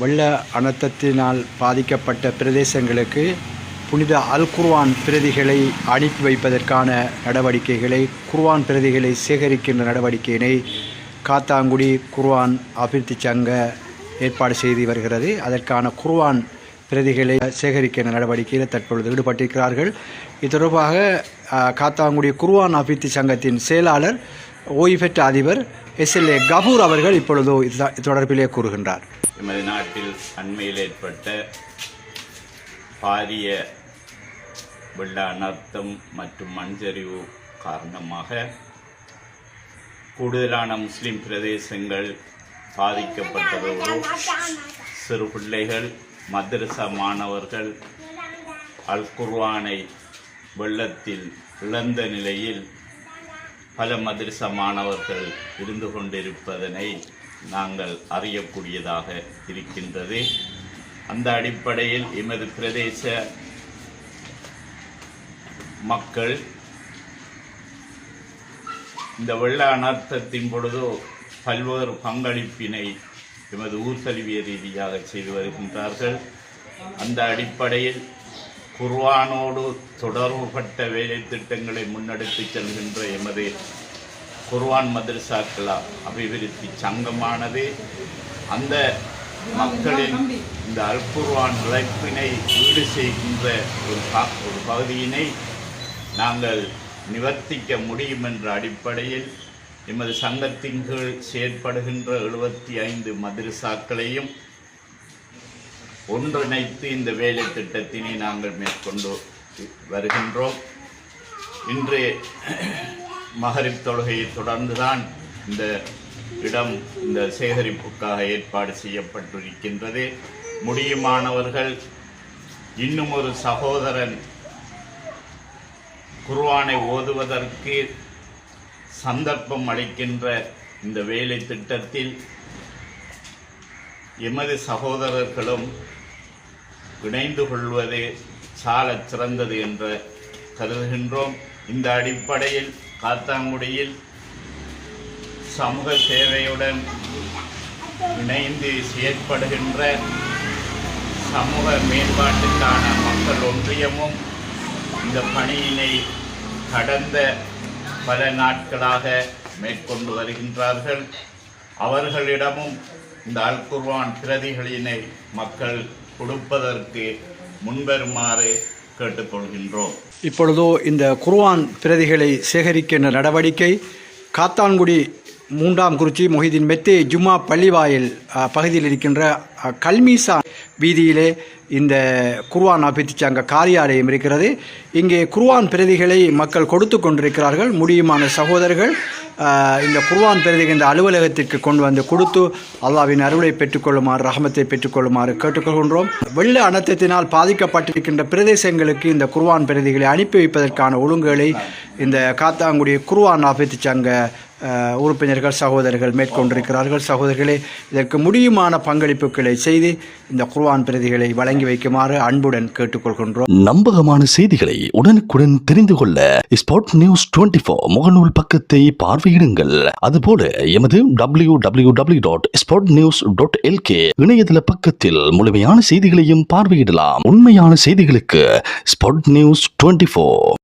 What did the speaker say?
வெள்ள அனர்த்தத்தினால் பாதிக்கப்பட்ட பிரதேசங்களுக்கு புனித அல் குர்வான் பிரதிகளை அனுப்பி வைப்பதற்கான நடவடிக்கைகளை குர்வான் பிரதிகளை சேகரிக்கின்ற நடவடிக்கையினை காத்தாங்குடி குர்வான் அபிவிருத்தி சங்க ஏற்பாடு செய்து வருகிறது. அதற்கான குர்வான் பிரதிகளை சேகரிக்கின்ற நடவடிக்கையில் தற்பொழுது ஈடுபட்டிருக்கிறார்கள். இது தொடர்பாக காத்தாங்குடி குர்வான் அபிவிருத்தி சங்கத்தின் செயலாளர் ஓய்வு பெற்ற அதிபர் எஸ்எல்ஏ கபூர் அவர்கள் இப்பொழுதோ இது தொடர்பிலே கூறுகின்றார். எமது நாட்டில் அண்மையில் ஏற்பட்ட பாரிய வெள்ள அனர்த்தம் மற்றும் மண்சரிவு காரணமாக கூடுதலான முஸ்லிம் பிரதேசங்கள் பாதிக்கப்பட்டதோடு சிறு பிள்ளைகள் மதரசா மாணவர்கள் அல் குர்வானை வெள்ளத்தில் இழந்த நிலையில் பல மதரசா மாணவர்கள் இருந்து கொண்டிருப்பதனை நாங்கள் அறியக்கூடியதாக இருக்கின்றது. அந்த அடிப்படையில் எமது பிரதேச மக்கள் இந்த வெள்ள அனர்த்தத்தின் பொழுது பல்வேறு பங்களிப்பினை எமது ஊர் ரீதியாக செய்து வருகின்றார்கள். அந்த அடிப்படையில் குர்வானோடு தொடர்புபட்ட வேலை திட்டங்களை முன்னெடுத்துச் செல்கின்ற எமது குர்வான் மதரசாக்களா அபிவிருத்தி சங்கமானது. அந்த மக்களின் இந்த அல் குர்ஆன் இழப்பினை ஈடு செய்கின்ற ஒரு ப- ஒரு பகுதியினை நாங்கள் நிவர்த்திக்க முடியும் என்ற அடிப்படையில் எமது சங்கத்தின் கீழ் செயற்படுகின்ற எழுபத்தி ஐந்து மதரசாக்களையும் ஒன்றிணைத்து இந்த வேலை திட்டத்தினை நாங்கள் மேற்கொண்டு வருகின்றோம். இன்று மகரிப் தொழுகையை தொடர்ந்துதான் இந்த இடம் இந்த சேகரிப்புக்காக ஏற்பாடு செய்யப்பட்டிருக்கின்றது. முடியுமானவர்கள் இன்னும் ஒரு சகோதரன் குர்வானை ஓதுவதற்கு சந்தர்ப்பம் அளிக்கின்ற இந்த வேலை திட்டத்தில் எமது சகோதரர்களும் இணைந்து கொள்வது சாலச் சிறந்தது என்று கருதுகின்றோம். இந்த அடிப்படையில் காத்தாங்குடியில் சமூக சேவையுடன் இணைந்து செயற்படுகின்ற சமூக மேம்பாட்டுக்கான மக்கள் ஒன்றியமும் இந்த பணியினை கடந்த பல நாட்களாக மேற்கொண்டு வருகின்றார்கள். அவர்களிடமும் இந்த அல்குர்வான் பிரதிகளினை மக்கள் கொடுப்பதற்கு முன்வருமாறு கேட்டுக்கொள்கின்றோம். இப்பொழுதோ இந்த குர்வான் பிரதிகளை சேகரிக்கின்ற நடவடிக்கை காத்தான்குடி மூன்றாம் குறிச்சி மொஹிதீன் மெத்தே ஜும்மா பள்ளிவாயில் பகுதியில் இருக்கின்ற கல்மீசா வீதியிலே இந்த குர்வான் அபித்தி சங்க காரியாலயம் இருக்கிறது. இங்கே குர்வான் பிரதிகளை மக்கள் கொடுத்து கொண்டிருக்கிறார்கள். முடியுமான சகோதரர்கள் இந்த குர்வான் பிரதிகள் இந்த அலுவலகத்திற்கு கொண்டு வந்து கொடுத்து அல்லாவின் அருளை பெற்றுக்கொள்ளுமாறு ரஹமத்தை பெற்றுக்கொள்ளுமாறு கேட்டுக்கொள்கின்றோம். வெள்ள அனர்த்தத்தினால் பாதிக்கப்பட்டிருக்கின்ற பிரதேசங்களுக்கு இந்த குர்வான் பிரதிகளை அனுப்பி வைப்பதற்கான ஒழுங்குகளை இந்த காத்தாங்குடி குர்வான் ஆபத்து சங்க உறுப்பினர்கள் சகோதரர்கள் மேற்கொண்டிருக்கிறார்கள். சகோதரர்களே இதற்கு முடியுமான பங்களிப்புகளை செய்து இந்த குர்வான் பிரதிகளை வழங்கி வைக்குமாறு அன்புடன் கேட்டுக்கொள்கின்றோம். நம்பகமான செய்திகளை உடனுக்குடன் தெரிந்து கொள்ள ஸ்பாட் நியூஸ் 24 முகநூல் பக்கத்தை பார்வையிடுங்கள். அதுபோல எமது W W W dot spot news dot LK இணையதள பக்கத்தில் முழுமையான செய்திகளையும் பார்வையிடலாம். உண்மையான செய்திகளுக்கு ஸ்பாட் நியூஸ் 24